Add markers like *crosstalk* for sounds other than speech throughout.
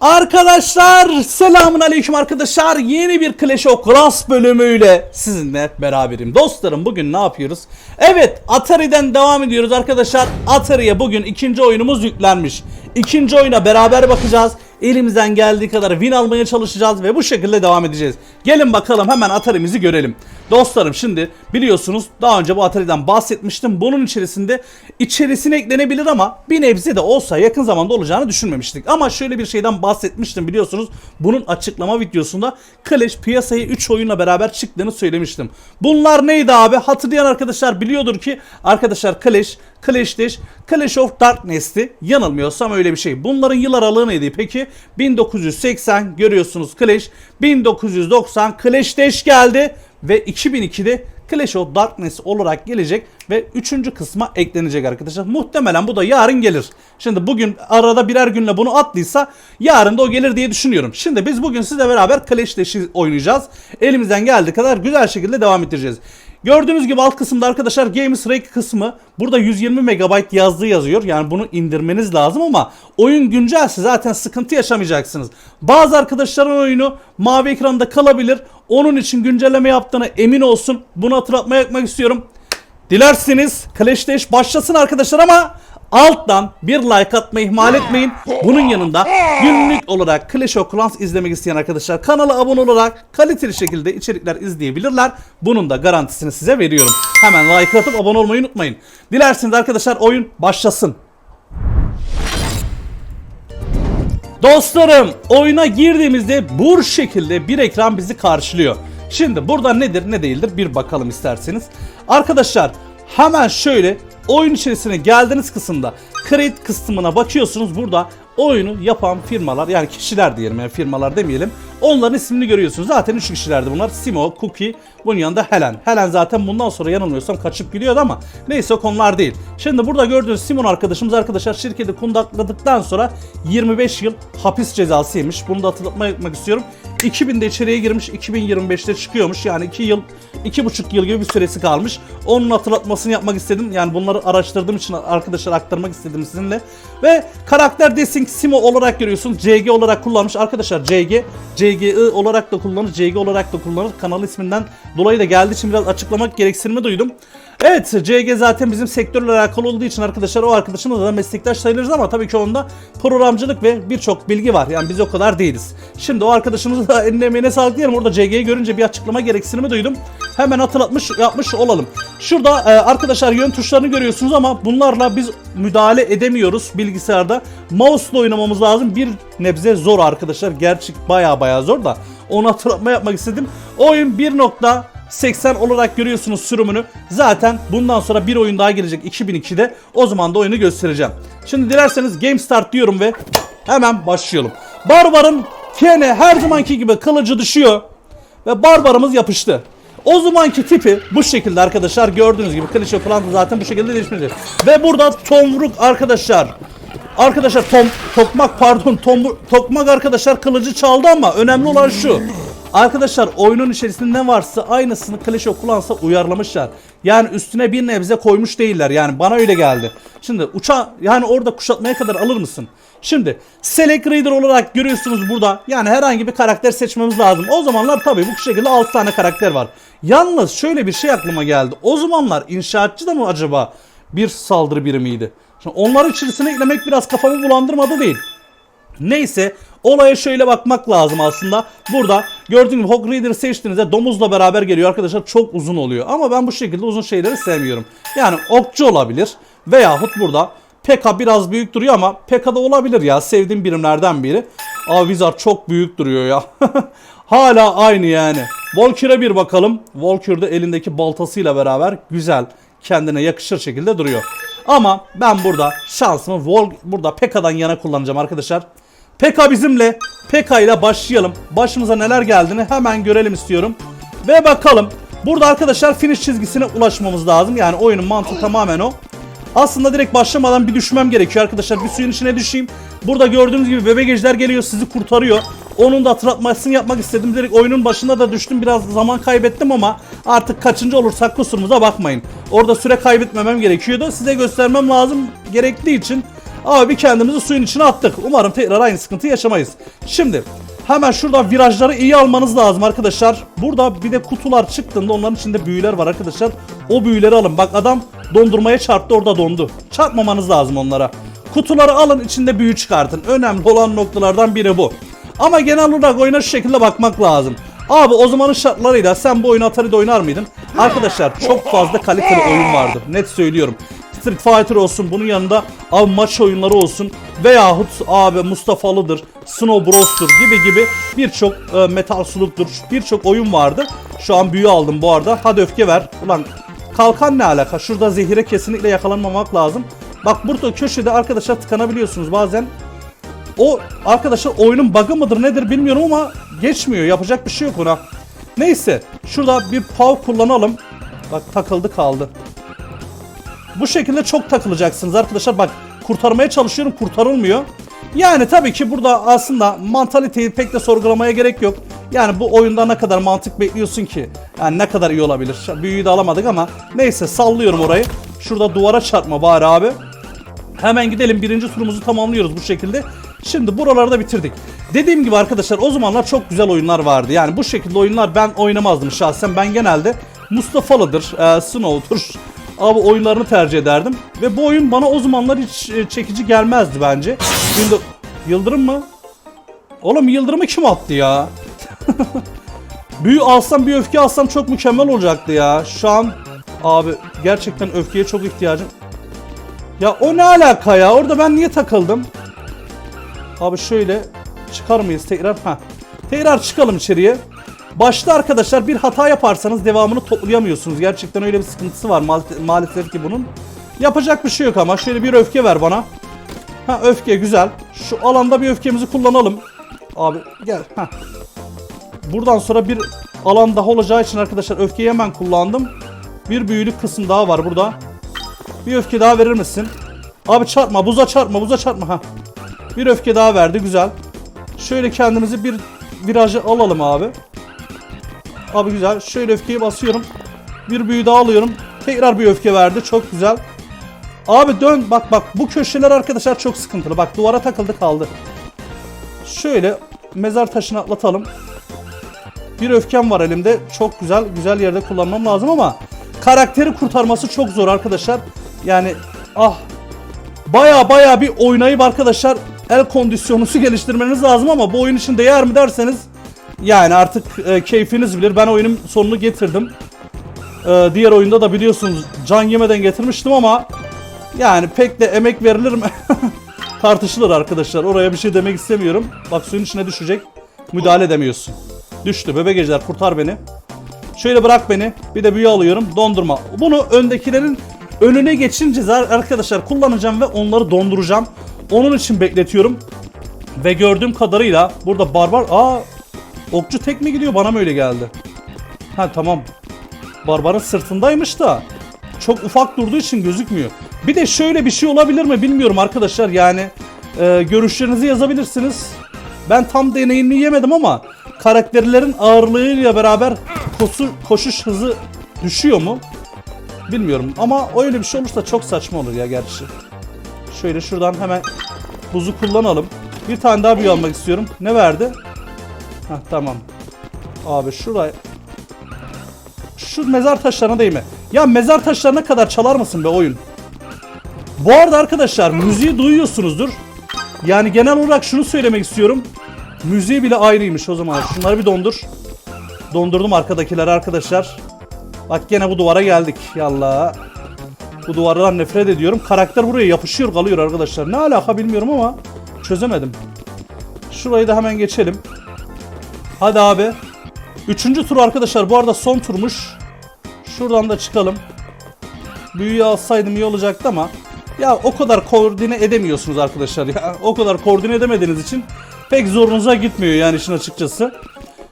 Arkadaşlar selamun aleyküm arkadaşlar. Yeni bir Clash of Clans bölümüyle sizinle beraberim. Dostlarım bugün ne yapıyoruz? Evet Atari'den devam ediyoruz arkadaşlar. Atari'ye bugün ikinci oyunumuz yüklenmiş İkinci oyuna beraber bakacağız Elimizden geldiği kadar win almaya çalışacağız ve bu şekilde devam edeceğiz Gelin bakalım hemen Atari'mizi görelim Dostlarım şimdi biliyorsunuz daha önce bu Atari'den bahsetmiştim. Bunun içerisinde içerisine eklenebilir ama bir nebze de olsa yakın zamanda olacağını düşünmemiştik. Ama şöyle bir şeyden bahsetmiştim biliyorsunuz. Bunun açıklama videosunda Clash piyasaya 3 oyunla beraber çıktığını söylemiştim. Bunlar neydi abi? Hatırlayan arkadaşlar biliyordur ki arkadaşlar Clash, Clash Dash, Clash of Darkness'ti. Yanılmıyorsam öyle bir şey. Bunların yıl aralığı neydi peki? 1980 görüyorsunuz Clash, 1990 Clash Dash geldi ve 2002'de Clash of Darkness olarak gelecek ve 3. kısma eklenecek arkadaşlar. Muhtemelen bu da yarın gelir. Şimdi bugün arada birer günle bunu attıysa yarın da o gelir diye düşünüyorum. Şimdi biz bugün sizle beraber Clash Dash'i oynayacağız. Elimizden geldiği kadar güzel şekilde devam ettireceğiz. Gördüğünüz gibi alt kısımda arkadaşlar Games Rake kısmı burada 120 MB yazdığı yazıyor. Yani bunu indirmeniz lazım ama oyun güncelse zaten sıkıntı yaşamayacaksınız. Bazı arkadaşların oyunu mavi ekranda kalabilir. Onun için güncelleme yaptığına emin olsun. Bunu hatırlatmaya yapmak istiyorum. Dilerseniz Clash Dash başlasın arkadaşlar ama alttan bir like atmayı ihmal etmeyin. Bunun yanında günlük olarak Clash of Clans izlemek isteyen arkadaşlar kanala abone olarak kaliteli şekilde içerikler izleyebilirler. Bunun da garantisini size veriyorum. Hemen like atıp abone olmayı unutmayın. Dilerseniz arkadaşlar oyun başlasın. Dostlarım oyuna girdiğimizde bu şekilde bir ekran bizi karşılıyor. Şimdi burada nedir ne değildir bir bakalım isterseniz. Arkadaşlar hemen şöyle oyun içerisine geldiğiniz kısımda create kısmına bakıyorsunuz. Burada oyunu yapan firmalar yani kişiler diyelim yani firmalar demeyelim. Onların ismini görüyorsunuz. Zaten 3 kişilerdi bunlar. Simo, Cookie, bunun yanında Helen. Helen zaten bundan sonra yanılmıyorsam kaçıp gidiyordu ama neyse o konular değil. Şimdi burada gördüğünüz Simon arkadaşımız arkadaşlar şirketi kundakladıktan sonra 25 yıl hapis cezası yemiş. Bunu da hatırlatmak yapmak istiyorum. 2000'de içeriye girmiş, 2025'te çıkıyormuş. Yani 2 yıl, 2,5 yıl gibi bir süresi kalmış. Onun hatırlatmasını yapmak istedim. Yani bunları araştırdığım için arkadaşlar aktarmak istedim sizinle. Ve karakter desing Simo olarak görüyorsunuz. CG olarak kullanmış. Arkadaşlar CG, CGI olarak da kullanır, CG olarak da kullanır. Kanal isminden dolayı da geldiği için biraz açıklamak gereksinimi duydum. Evet CG zaten bizim sektörle alakalı olduğu için arkadaşlar o arkadaşımızla da meslektaş sayılırız ama tabii ki onda programcılık ve birçok bilgi var. Yani biz o kadar değiliz. Şimdi o arkadaşımız da *laughs* eline emeğine sağlık diyelim. Orada CG'yi görünce bir açıklama gereksinimi duydum. Hemen hatırlatmış yapmış olalım. Şurada e, arkadaşlar yön tuşlarını görüyorsunuz ama bunlarla biz müdahale edemiyoruz bilgisayarda. Mouse'la oynamamız lazım. Bir nebze zor arkadaşlar. Gerçek baya baya zor da. Onu hatırlatma yapmak istedim. Oyun 1.80 olarak görüyorsunuz sürümünü. Zaten bundan sonra bir oyun daha gelecek 2002'de. O zaman da oyunu göstereceğim. Şimdi dilerseniz Game Start diyorum ve hemen başlayalım. Barbar'ın kene her zamanki gibi kılıcı düşüyor. Ve Barbar'ımız yapıştı. O zamanki tipi bu şekilde arkadaşlar gördüğünüz gibi of Clans'da zaten bu şekilde değişmeyecek. Ve burada tomruk arkadaşlar. Arkadaşlar tom, tokmak pardon tom, tokmak arkadaşlar kılıcı çaldı ama önemli olan şu. Arkadaşlar oyunun içerisinde ne varsa aynısını Clash of Clans'a uyarlamışlar. Yani üstüne bir nebze koymuş değiller. Yani bana öyle geldi. Şimdi uça yani orada kuşatmaya kadar alır mısın? Şimdi Select Reader olarak görüyorsunuz burada. Yani herhangi bir karakter seçmemiz lazım. O zamanlar tabii bu şekilde 6 tane karakter var. Yalnız şöyle bir şey aklıma geldi. O zamanlar inşaatçı da mı acaba bir saldırı birimiydi? Şimdi onları içerisine eklemek biraz kafamı bulandırmadı değil. Neyse olaya şöyle bakmak lazım aslında. Burada gördüğünüz gibi Hog Reader'ı seçtiğinizde domuzla beraber geliyor arkadaşlar. Çok uzun oluyor. Ama ben bu şekilde uzun şeyleri sevmiyorum. Yani okçu olabilir. Veyahut burada Pekka biraz büyük duruyor ama Pekka da olabilir ya. Sevdiğim birimlerden biri. Aa Wizard çok büyük duruyor ya. *laughs* Hala aynı yani. Valkyrie'e bir bakalım. Valkyrie de elindeki baltasıyla beraber güzel kendine yakışır şekilde duruyor. Ama ben burada şansımı Vol burada Pekka'dan yana kullanacağım arkadaşlar. Pekka bizimle. Pekka ile başlayalım. Başımıza neler geldiğini hemen görelim istiyorum. Ve bakalım. Burada arkadaşlar finish çizgisine ulaşmamız lazım. Yani oyunun mantığı tamamen o. Aslında direkt başlamadan bir düşmem gerekiyor arkadaşlar. Bir suyun içine düşeyim. Burada gördüğünüz gibi bebek ejder geliyor sizi kurtarıyor. Onun da hatırlatmasını yapmak istedim. Direkt oyunun başında da düştüm. Biraz zaman kaybettim ama artık kaçıncı olursak kusurumuza bakmayın. Orada süre kaybetmemem gerekiyordu. Size göstermem lazım gerektiği için Abi kendimizi suyun içine attık. Umarım tekrar aynı sıkıntı yaşamayız. Şimdi hemen şurada virajları iyi almanız lazım arkadaşlar. Burada bir de kutular çıktığında onların içinde büyüler var arkadaşlar. O büyüleri alın. Bak adam dondurmaya çarptı orada dondu. Çarpmamanız lazım onlara. Kutuları alın içinde büyü çıkartın. Önemli olan noktalardan biri bu. Ama genel olarak oyuna şu şekilde bakmak lazım. Abi o zamanın şartlarıyla sen bu oyunu Atari'de oynar mıydın? Arkadaşlar çok fazla kaliteli oyun vardı. Net söylüyorum. Street Fighter olsun bunun yanında abi maç oyunları olsun veyahut abi Mustafa'lıdır, Snow Bros'tur gibi gibi birçok e, Metal Slug'dur birçok oyun vardı. Şu an büyü aldım bu arada. Hadi öfke ver. Ulan kalkan ne alaka? Şurada zehire kesinlikle yakalanmamak lazım. Bak burada köşede arkadaşlar tıkanabiliyorsunuz bazen. O arkadaşlar oyunun bug'ı mıdır nedir bilmiyorum ama geçmiyor. Yapacak bir şey yok ona. Neyse şurada bir pav kullanalım. Bak takıldı kaldı. Bu şekilde çok takılacaksınız arkadaşlar. Bak kurtarmaya çalışıyorum kurtarılmıyor. Yani tabii ki burada aslında mantaliteyi pek de sorgulamaya gerek yok. Yani bu oyunda ne kadar mantık bekliyorsun ki? Yani ne kadar iyi olabilir? Büyüyü de alamadık ama neyse sallıyorum orayı. Şurada duvara çarpma bari abi. Hemen gidelim birinci turumuzu tamamlıyoruz bu şekilde. Şimdi buralarda bitirdik. Dediğim gibi arkadaşlar o zamanlar çok güzel oyunlar vardı. Yani bu şekilde oyunlar ben oynamazdım şahsen. Ben genelde Mustafa'lıdır, e, Snow'dur. Abi oyunlarını tercih ederdim. Ve bu oyun bana o zamanlar hiç e, çekici gelmezdi bence. Yıldırım mı? Oğlum Yıldırım'ı kim attı ya? *laughs* Büyü alsam bir öfke alsam çok mükemmel olacaktı ya. Şu an abi gerçekten öfkeye çok ihtiyacım. Ya o ne alaka ya? Orada ben niye takıldım? Abi şöyle çıkar mıyız tekrar? Ha. Tekrar çıkalım içeriye. Başta arkadaşlar bir hata yaparsanız devamını toplayamıyorsunuz. Gerçekten öyle bir sıkıntısı var ma- maalesef ki bunun. Yapacak bir şey yok ama şöyle bir öfke ver bana. Ha öfke güzel. Şu alanda bir öfkemizi kullanalım. Abi gel. Ha. Buradan sonra bir alan daha olacağı için arkadaşlar öfkeyi hemen kullandım. Bir büyülü kısım daha var burada. Bir öfke daha verir misin? Abi çarpma, buza çarpma, buza çarpma. Ha. Bir öfke daha verdi, güzel. Şöyle kendimizi bir viraja alalım abi. Abi güzel. Şöyle öfkeyi basıyorum. Bir büyü daha alıyorum. Tekrar bir öfke verdi. Çok güzel. Abi dön. Bak bak bu köşeler arkadaşlar çok sıkıntılı. Bak duvara takıldı kaldı. Şöyle mezar taşını atlatalım. Bir öfkem var elimde. Çok güzel. Güzel yerde kullanmam lazım ama karakteri kurtarması çok zor arkadaşlar. Yani ah baya baya bir oynayıp arkadaşlar el kondisyonunuzu geliştirmeniz lazım ama bu oyun için değer mi derseniz yani artık e, keyfiniz bilir. Ben oyunun sonunu getirdim. E, diğer oyunda da biliyorsunuz can yemeden getirmiştim ama yani pek de emek verilir mi? *laughs* Tartışılır arkadaşlar. Oraya bir şey demek istemiyorum. Bak suyun içine düşecek. Müdahale edemiyorsun. Düştü. Bebek ejder kurtar beni. Şöyle bırak beni. Bir de büyü alıyorum. Dondurma. Bunu öndekilerin önüne geçince arkadaşlar kullanacağım ve onları donduracağım. Onun için bekletiyorum. Ve gördüğüm kadarıyla burada barbar... Aa okçu tek mi gidiyor? Bana mı öyle geldi? Ha tamam. Barbarın sırtındaymış da çok ufak durduğu için gözükmüyor. Bir de şöyle bir şey olabilir mi bilmiyorum arkadaşlar. Yani e, görüşlerinizi yazabilirsiniz. Ben tam deneyimli yemedim ama karakterlerin ağırlığıyla beraber koşu, koşuş hızı düşüyor mu? Bilmiyorum ama öyle bir şey olursa çok saçma olur ya gerçi. Şöyle şuradan hemen buzu kullanalım. Bir tane daha büyü almak istiyorum. Ne verdi? Hah tamam. Abi şuraya şu mezar taşlarına değme. Ya mezar taşlarına kadar çalar mısın be oyun? Bu arada arkadaşlar müziği duyuyorsunuzdur. Yani genel olarak şunu söylemek istiyorum. Müziği bile ayrıymış o zaman. Şunları bir dondur. Dondurdum arkadakileri arkadaşlar. Bak gene bu duvara geldik. Yallah. Bu duvardan nefret ediyorum. Karakter buraya yapışıyor kalıyor arkadaşlar. Ne alaka bilmiyorum ama çözemedim. Şurayı da hemen geçelim. Hadi abi. Üçüncü tur arkadaşlar. Bu arada son turmuş. Şuradan da çıkalım. Büyüyü alsaydım iyi olacaktı ama ya o kadar koordine edemiyorsunuz arkadaşlar ya. O kadar koordine edemediğiniz için pek zorunuza gitmiyor yani işin açıkçası.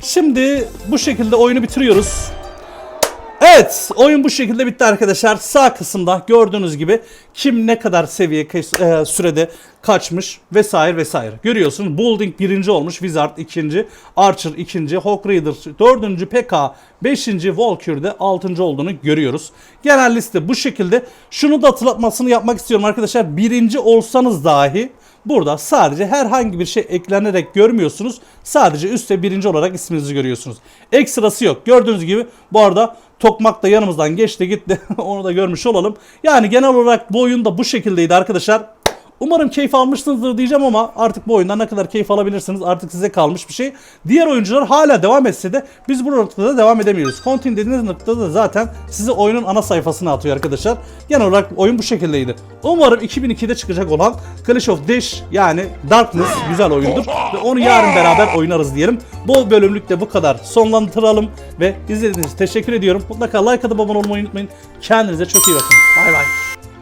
Şimdi bu şekilde oyunu bitiriyoruz. Evet oyun bu şekilde bitti arkadaşlar. Sağ kısımda gördüğünüz gibi kim ne kadar seviye e, sürede kaçmış vesaire vesaire. Görüyorsunuz Building birinci olmuş, Wizard ikinci, Archer ikinci, Hawk Rider dördüncü, PK beşinci, Valkyrie altıncı olduğunu görüyoruz. Genel liste bu şekilde. Şunu da hatırlatmasını yapmak istiyorum arkadaşlar. Birinci olsanız dahi Burada sadece herhangi bir şey eklenerek görmüyorsunuz. Sadece üstte birinci olarak isminizi görüyorsunuz. Ekstrası yok. Gördüğünüz gibi bu arada Tokmak da yanımızdan geçti gitti. *laughs* Onu da görmüş olalım. Yani genel olarak bu oyun da bu şekildeydi arkadaşlar. Umarım keyif almışsınızdır diyeceğim ama artık bu oyundan ne kadar keyif alabilirsiniz artık size kalmış bir şey. Diğer oyuncular hala devam etse de biz bu noktada devam edemiyoruz. Continue dediğiniz noktada da zaten sizi oyunun ana sayfasına atıyor arkadaşlar. Genel olarak oyun bu şekildeydi. Umarım 2002'de çıkacak olan Clash of Dash yani Darkness güzel oyundur. Ve onu yarın beraber oynarız diyelim. Bu bölümlük de bu kadar sonlandıralım ve izlediğiniz için teşekkür ediyorum. Mutlaka like atıp abone olmayı unutmayın. Kendinize çok iyi bakın. Bay bay.